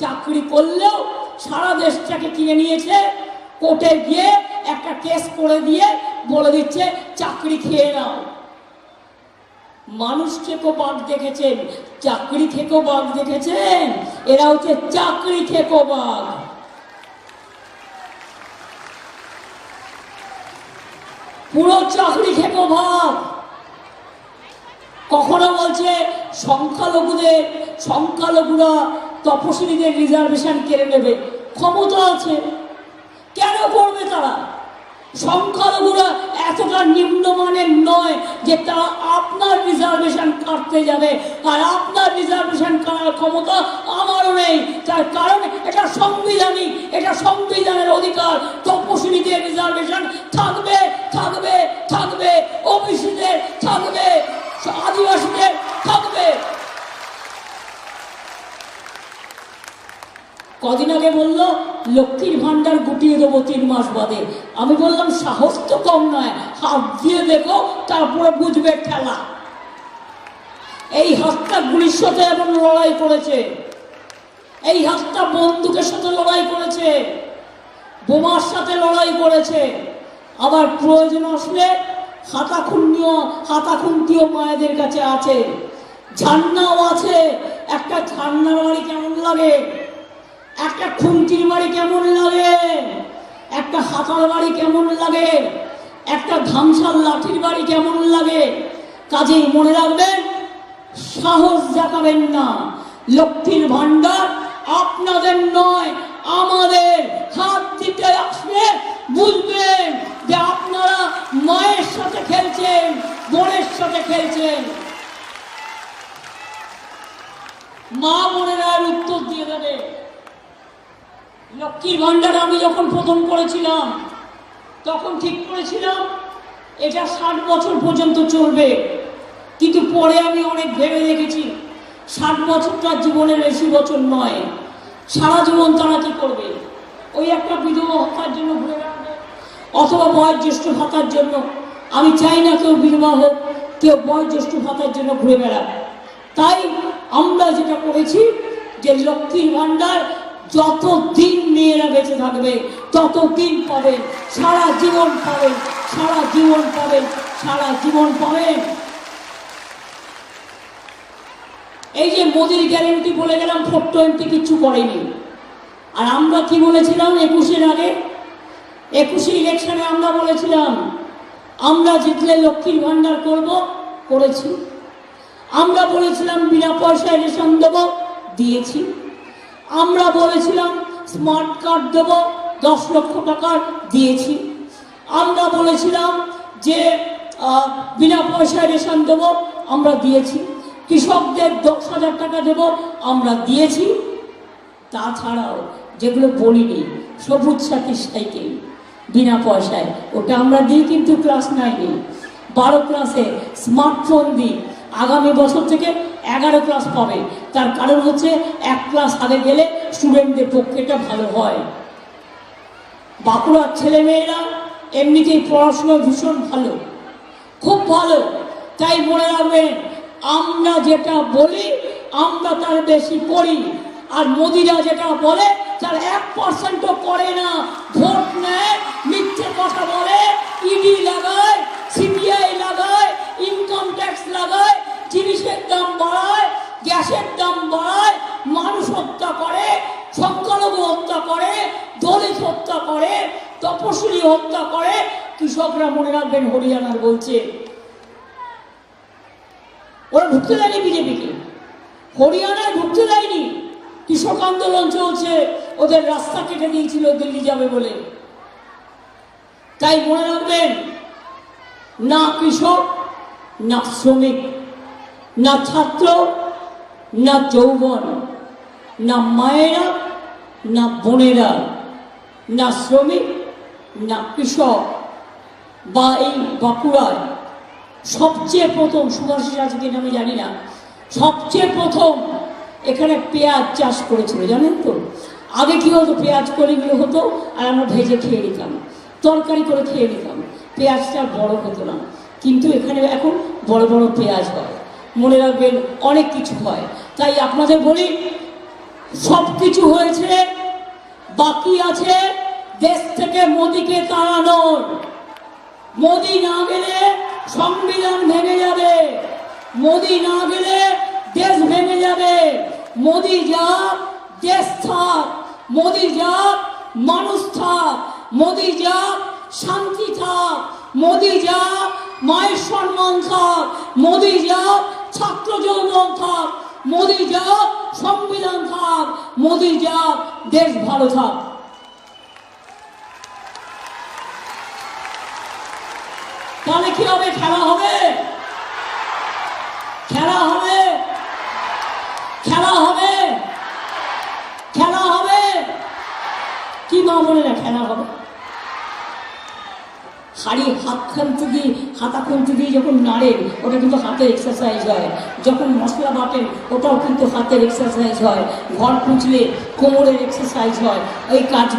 চাকরি করলেও সারা দেশটাকে কিনে নিয়েছে, কোর্টে গিয়ে একটা কেস করে দিয়ে বলে দিচ্ছে, চাকরি খেয়ে নাও। মানুষ থেকেও বাঘ দেখেছেন, চাকরি থেকেও বাঘ দেখেছেন, এরা হচ্ছে চাকরি থেকেও বাঘ। পুরো চাকরি থেকেও ভাব কখনো বলছে সংখ্যালঘুদের, সংখ্যালঘুরা তপশিলীদের রিজার্ভেশন কেড়ে নেবে। ক্ষমতা আছে। কেন করবে তারা? সংখ্যালঘুরা এতটা নিম্নমানের নয় যে তারা আপনার রিজার্ভেশন কাটতে যাবে। আর আপনার রিজার্ভেশন কাটার ক্ষমতা আমারও নেই। তার কারণ এটা সাংবিধানিক এটা সংবিধানের অধিকার। তপশিলীদের রিজার্ভেশন থাকবে থাকবে থাকবে ওবিসিদের থাকবে আদিবাসীদের থাকবে কদিন আগে বলল, লক্ষ্মীর ভান্ডার গুটিয়ে দেবো তিন মাস বাদে। আমি বললাম, সাহস তো কম নয়, হাত দিয়ে দেখো, তারপরে বুঝবে খেলা এই হাতটা গুলির সাথে এমন লড়াই করেছে। এই হাতটা বন্দুকের সাথে লড়াই করেছে। বোমার সাথে লড়াই করেছে। আবার প্রয়োজন আসলে হাতাখুন্নিও হাতাখুন্তিও মায়েদের কাছে আছে। ঝান্নাও আছে। একটা ঝান্নার বাড়ি কেমন লাগে? একটা খুন্তির বাড়ি কেমন লাগে? একটা হাতার বাড়ি কেমন লাগে? একটা ধামসার লাঠির বাড়ি কেমন লাগে? কাজেই মনে রাখবেন, সাহস দেখাবেন না। লক্ষ্মীর ভান্ডার আপনাদের নয়, আমাদের হাত দিতে আসলে বুঝবেন যে আপনারা মায়ের সাথে খেলছেন, বোনের সাথে খেলছেন। মা বোনেরা উত্তর দিয়ে দেবে। লক্ষ্মীর ভান্ডার আমি যখন প্রথম করেছিলাম, তখন ঠিক করেছিলাম, এটা ষাট বছর পর্যন্ত চলবে। কিন্তু পরে আমি অনেক ভেবে দেখেছি, ষাট বছরটা জীবনের বেশি বছর নয়। সারা জীবন তারা কি করবে? ওই একটা বিধবা ভাতার জন্য ঘুরে বেড়াবে, অথবা বয়োজ্যেষ্ঠ ভাতার জন্য। আমি চাই না কেউ বিধবা হোক, কেউ বয়োজ্যেষ্ঠ ভাতার জন্য ঘুরে বেড়াবে। তাই আমরা যেটা করেছি যে লক্ষ্মীর ভাণ্ডার যত দিন মেয়েরা বেঁচে থাকবে তত দিন পাবেন সারা জীবন পাবেন সারা জীবন পাবেন সারা জীবন পাবেন এই যে মোদির গ্যারেন্টি বলে গেলাম ফোর টোয়েন্টি কিচ্ছু করেনি। আর আমরা কি বলেছিলাম একুশের আগে? একুশে ইলেকশনে আমরা বলেছিলাম, আমরা জিতলে লক্ষ্মীর ভাণ্ডার করব, করেছি। আমরা বলেছিলাম বিনা পয়সায় রেশন দেবো, দিয়েছি। আমরা বলেছিলাম স্মার্ট কার্ড দেবো, দশ লক্ষ টাকার দিয়েছি। আমরা বলেছিলাম যে বিনা পয়সায় রেশন দেবো, আমরা দিয়েছি। কৃষকদের দশ হাজার টাকা দেবো, আমরা দিয়েছি। তাছাড়াও যেগুলো বলিনি, সবুজ সাথী সাইকেল বিনা পয়সায়, ওটা আমরা দিই কিন্তু ক্লাস নাইনে বারো ক্লাসে স্মার্টফোন দিই। আগামী বছর থেকে এগারো ক্লাস পাবে তার কারণ হচ্ছে এক ক্লাস আগে গেলে স্টুডেন্টদের পক্ষে এটা ভালো হয়। বাঁকুড়ার ছেলেমেয়েরা এমনিতেই পড়াশুনো ভীষণ ভালো। খুব ভালো। তাই মনে রাখবেন, আমরা যেটা বলি, আমরা তার বেশি করি আর মোদিরা যেটা বলে, তার এক পার্সেন্টও করে না। ভোট নেয়, মিথ্যে কথা বলে, ইডি লাগায় গ্যাসের দাম বাড়ায় মানুষ হত্যা করে সংখ্যালঘু হত্যা করে, দলিত হত্যা করে তপশিলি হত্যা করে। কৃষকরা মনে রাখবেন হরিয়ানার বলছে, ওরা ঢুকতে দেয়নি বিজেপিকে। হরিয়ানায় ঢুকতে দেয়নি। কৃষক আন্দোলন চলছে, ওদের রাস্তা কেটে দিয়েছিল, দিল্লি যাবে বলে। তাই মনে রাখবেন, না কৃষক, না শ্রমিক, না ছাত্র না যৌবন, না মায়েরা, না বোনেরা, না শ্রমিক, না কৃষক বা এই বাঁকুড়ায় সবচেয়ে প্রথম সুভাষিস আছে কিনা আমি জানি না, সবচেয়ে প্রথম এখানে পেঁয়াজ চাষ করেছিল, জানেন তো? আগে কি হতো, পেঁয়াজ করে কলিগুলো হতো আর আমরা ভেজে খেয়ে নিতাম, তরকারি করে খেয়ে নিতাম, পেঁয়াজটা বড় হতো না। কিন্তু এখানে এখন বড় বড় পেঁয়াজ হয়। মনে রাখবেন, অনেক কিছু হয়। তাই আপনাদের বলি সব কিছু হয়েছে, বাকি আছে দেশ থেকে মোদিকে তাড়ানোর। মোদি না গেলে সংবিধান ভেঙে যাবে। মোদি না গেলে দেশ ভেঙে যাবে। মোদি যা দেশ থাক, মোদি যা মানুষ থাক, মোদি যা শান্তি থাক, মোদি যা মায়ের সম্মান থাক, মোদি যা ছাত্র যৌবন থাক, মোদি যা সংবিধান থাক, মোদি যা দেশ ভালো থাক। তাহলে কি হবে? খেলা হবে? খেলা হবে? খেলা হবে? খেলা হবে? কি মা বলে না খেলা হবে? হাড়ি হাত খানতে দিয়ে হাতা খুনতে দিয়ে যখন নাড়েন ওটা কিন্তু হাতের এক্সারসাইজ হয়। যখন মশলা বাটেন ওটাও কিন্তু হাতের এক্সারসাইজ হয়। ঘর খুঁজলে কোমরের এক্সারসাইজ হয়। এই কাজ